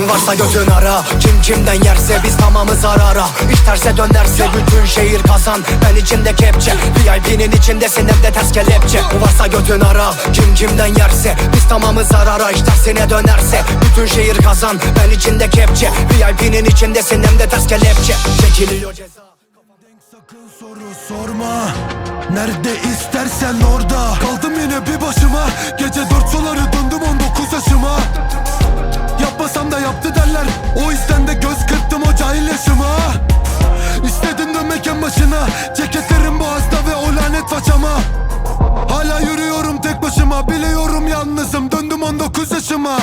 Varsa götün ara. Kim kimden yerse biz tamamı zarara İş terse dönerse bütün şehir kazan. Ben içimde kepçe VIP'nin içindesin hem de ters kelepçe. Varsa götün ara. Kim kimden yerse biz tamamı zarara İş tersine dönerse bütün şehir kazan. Ben içinde kepçe VIP'nin içindesin hem de ters kelepçe. Çekiliyor ceza. Sakın soru sorma. Nerede istersen orada. Kaldım yine bir başıma. Gece yaptı derler. O yüzden de göz kırptım o cahil yaşıma. İstedim dönmek en başına. Ceketlerim boğazda ve o lanet façama. Hala yürüyorum tek başıma. Biliyorum yalnızım. Döndüm 19 yaşıma